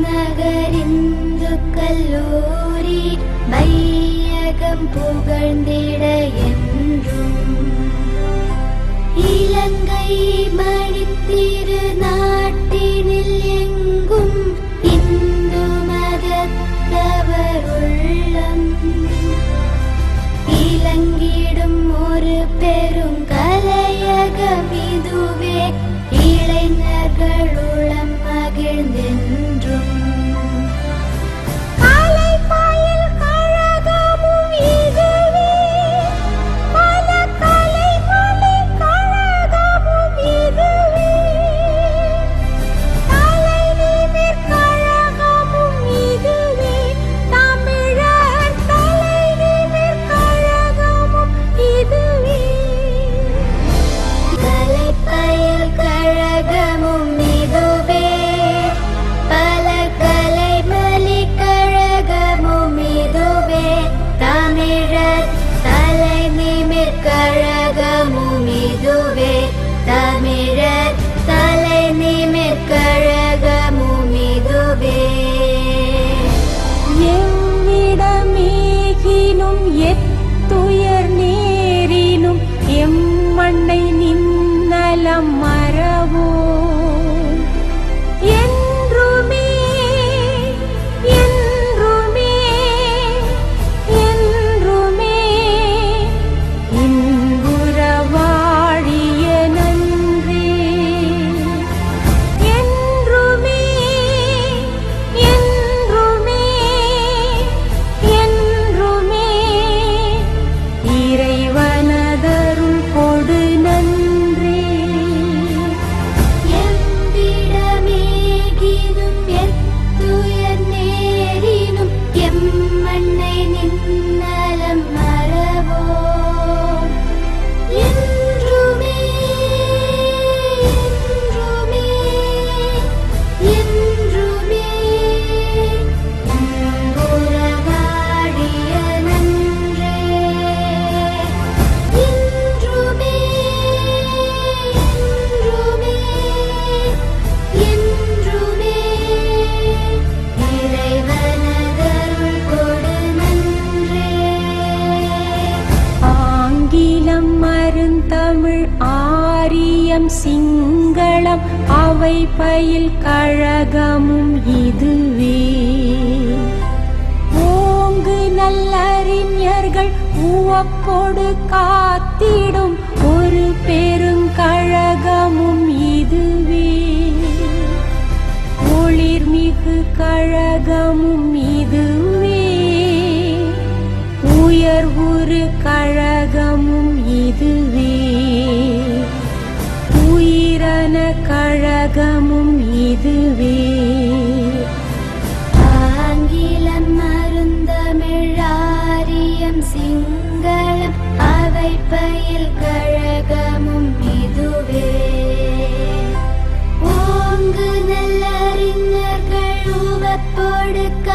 நகரிந்து கல்லூரி மையகம் புகழ்ந்திட என்றும் இலங்கை மணித்திரு நாட்டினில் எங்கும் இந்து மதத்தவருள்ளம் இலங்கிடும் ஒரு பெரும் கலையகம் இதுவே இளைஞர்களும் கருந்தமிழ் ஆரியம் சிங்களம் அவை பயில் கழகமும் இதுவே. ஓங்கு நல்லறிஞர்கள் உவப்போடு காத்திடும் ஒரு பெருங்கழகமும் இதுவே. ஒளிர்மிகு கழகமும் இதுவே. உயர்வுறு கழகம் இதுவே. உயிரன கழகமும் இதுவே. ஆங்கிலம் மருந்தமிழாரியம் சிங்களம் அவை பயில் கழகமும் இதுவே. ஓங்கு நல்லறிஞர்கள் உவப்பொடுக்க